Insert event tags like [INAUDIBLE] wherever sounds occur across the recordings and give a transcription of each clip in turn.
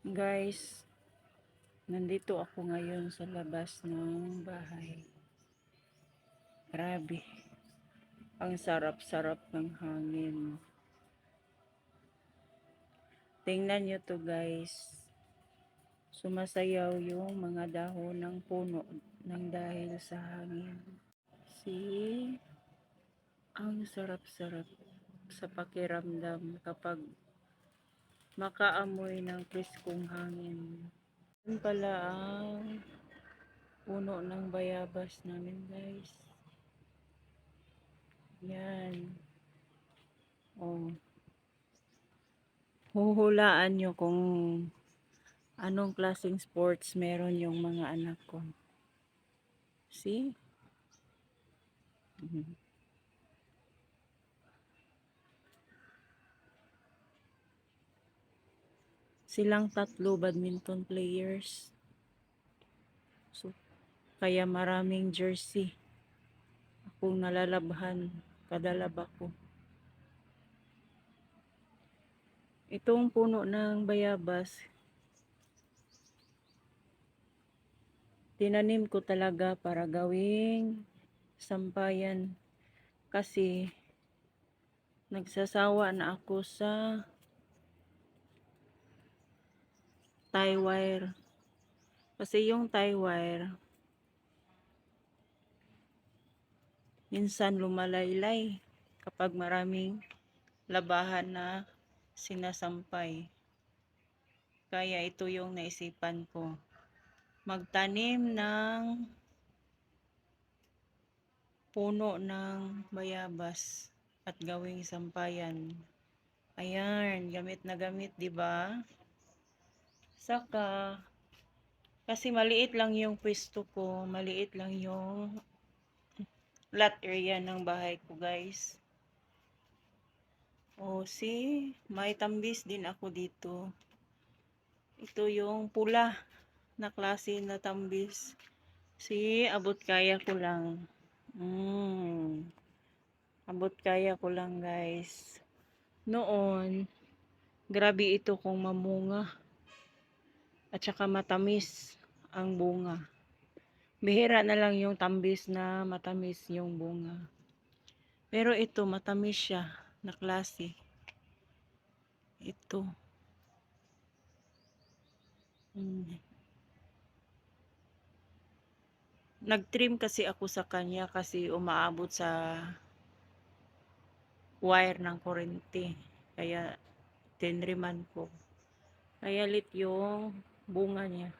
Guys, nandito ako ngayon sa labas ng bahay. Grabe. Ang sarap-sarap ng hangin. Tingnan nyo to guys. Sumasayaw yung mga dahon ng puno ng dahil sa hangin. See? Ang sarap-sarap sa pakiramdam kapag makaamoy ng preskong hangin. Yun pala ang puno ng bayabas namin guys. Yan. Oh. Huhulaan nyo kung anong klaseng sports meron yung mga anak ko. See? Mhm. Silang tatlo badminton players. So, kaya maraming jersey akong nalalabhan kada laba ko. Itong puno ng bayabas, tinanim ko talaga para gawing sampayan kasi nagsasawa na ako sa tie wire. Kasi yung tie wire, minsan lumalaylay kapag maraming labahan na sinasampay. Kaya ito yung naisipan ko. Magtanim ng puno ng bayabas at gawing sampayan. Ayan, gamit na gamit, 'di ba? Saka, kasi maliit lang yung pwesto ko, maliit lang yung lot area ng bahay ko, guys. O, see, may tambis din ako dito. Ito yung pula na klase na tambis. See, abot kaya ko lang. Mm. Abot kaya ko lang, guys. Noon, grabe ito kung mamunga at saka matamis ang bunga. Bihira na lang yung tambis na matamis yung bunga. Pero ito, matamis siya na klase. Ito. Mm. Nag-trim kasi ako sa kanya kasi umaabot sa wire ng kurente. Kaya tinriman ko. Kaya lit yung bunga niya.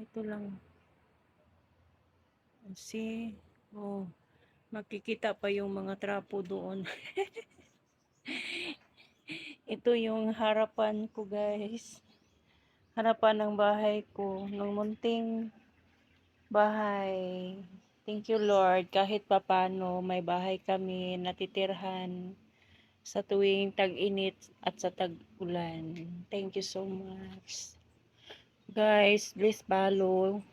Ito lang. See? Oh, makikita pa yung mga trapo doon. [LAUGHS] Ito yung harapan ko, guys. Harapan ng bahay ko. Ng munting bahay. Thank you, Lord. Kahit papano, may bahay kami natitirhan sa tuwing tag-init at sa tag-ulan. Thank you so much. Guys, please follow.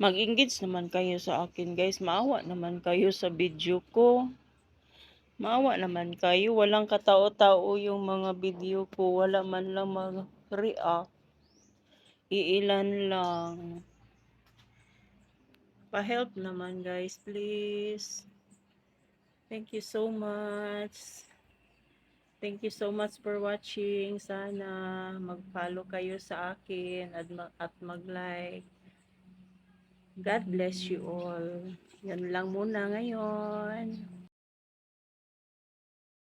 Mag-engage naman kayo sa akin, guys. Maawa naman kayo sa video ko. Maawa naman kayo. Walang katao-tao yung mga video ko. Wala man lang mag-react. Iilan lang. Pa-help naman, guys, please. Thank you so much. Thank you so much for watching. Sana mag-follow kayo sa akin at, ma- at mag-like. God bless you all. Yan lang muna ngayon.